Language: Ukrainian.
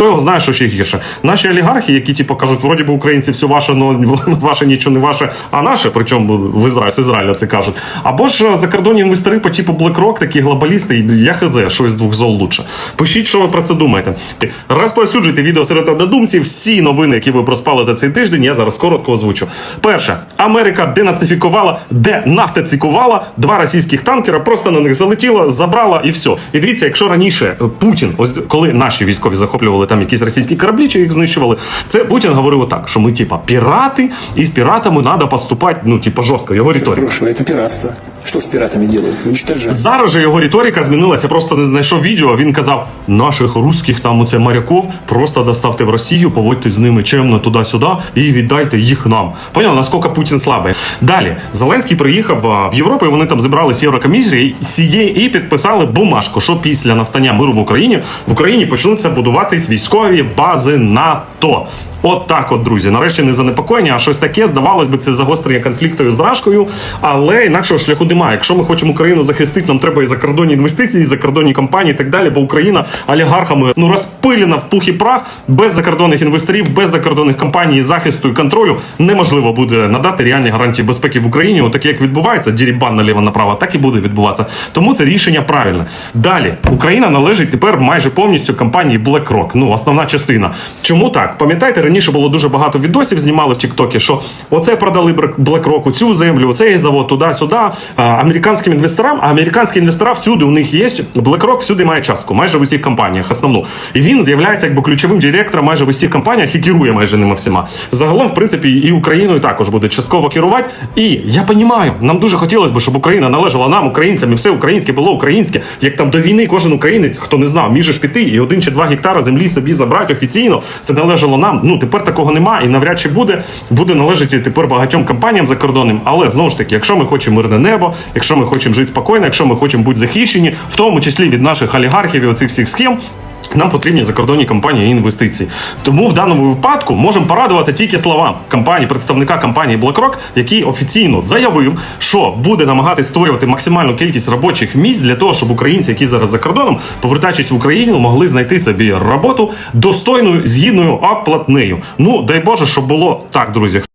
Хто його знає, що ще гірше? Наші олігархи, які типу кажуть, вроді би українці все ваше, но ваше нічого не ваше, а наше, причому в Ізраїлі, з Ізраїля це кажуть. Або ж закордонні інвестори по типу BlackRock, такі глобалісти, я хз, що із двох зол лучше. Пишіть, що ви про це думаєте. Розповсюджуйте відео серед однодумців. Всі новини, які ви проспали за цей тиждень, я зараз коротко озвучу. Перше, Америка денацифікувала, денафтацикувала два російських танкера, просто на них залетіла, забрала і все. І дивіться, якщо раніше Путін, ось коли наші військові захоплювали там якісь російські кораблі, чи їх знищували, це Путін говорив так, що ми, типа, пірати, і з піратами треба поступати, ну, типа, жорстко. Його риторика. Це это пиратство. Что с пиратами делают? Уничтожают. Зараз же його риторика змінилася. Просто не знайшов відео. Він казав: наших русських там оце моряков просто доставте в Росію, поводьте з ними чемно туди-сюди і віддайте їх нам. Поняв, наскільки Путін слабий. Далі Зеленський приїхав в Європу. і Вони там зібрали з Єврокомісії і підписали бумажку, що після настання миру в Україні в Україні почнуться будуватись військові бази НАТО. От так, от, друзі, нарешті не занепокоєння, а щось таке. Здавалось би, це загострення конфлікту з Рашкою, але інакшого шляху немає. Якщо ми хочемо Україну захистити, нам треба і закордонні інвестиції, і закордонні компанії, і так далі. Бо Україна олігархами ну розпилена в пух і прах без закордонних інвесторів, без закордонних компаній, захисту і контролю неможливо буде надати реальні гарантії безпеки в Україні. Отаке, як відбувається, дірібан наліво направо, так і буде відбуватися. Тому це рішення правильне. Далі Україна належить тепер майже повністю компанії BlackRock. Ну, основна частина. Чому так? Пам'ятаєте, раніше було дуже багато відосів, знімали в Тіктокі, що оце продали BlackRock, цю землю, оцей завод туди-сюди. А, Американським інвесторам, а американські інвестора всюди у них є. BlackRock всюди має частку, майже в усіх компаніях основну. І він з'являється якби ключовим директором майже в усіх компаніях і керує майже ними всіма. Загалом, в принципі, і Україною також буде частково керувати. І я розумію, нам дуже хотілося б, щоб Україна належала нам, українцям, і все українське було українське. Як там до війни кожен українець, хто не знав, між піти і один чи два гектара землі собі забрати офіційно. Це належало нам. Ну тепер такого немає і навряд чи буде. Буде належати тепер багатьом компаніям закордонним. Але знову ж таки, якщо ми хочемо мирне небо, якщо ми хочемо жити спокійно, якщо ми хочемо бути захищені, в тому числі від наших олігархів і оцих всіх схем. Нам потрібні закордонні компанії і інвестиції. Тому в даному випадку можемо порадуватися тільки словам компанії, представника компанії BlackRock, який офіційно заявив, що буде намагатись створювати максимальну кількість робочих місць для того, щоб українці, які зараз за кордоном, повертаючись в Україну, могли знайти собі роботу достойною згідною оплатнею. Ну дай Боже, щоб було так, друзі.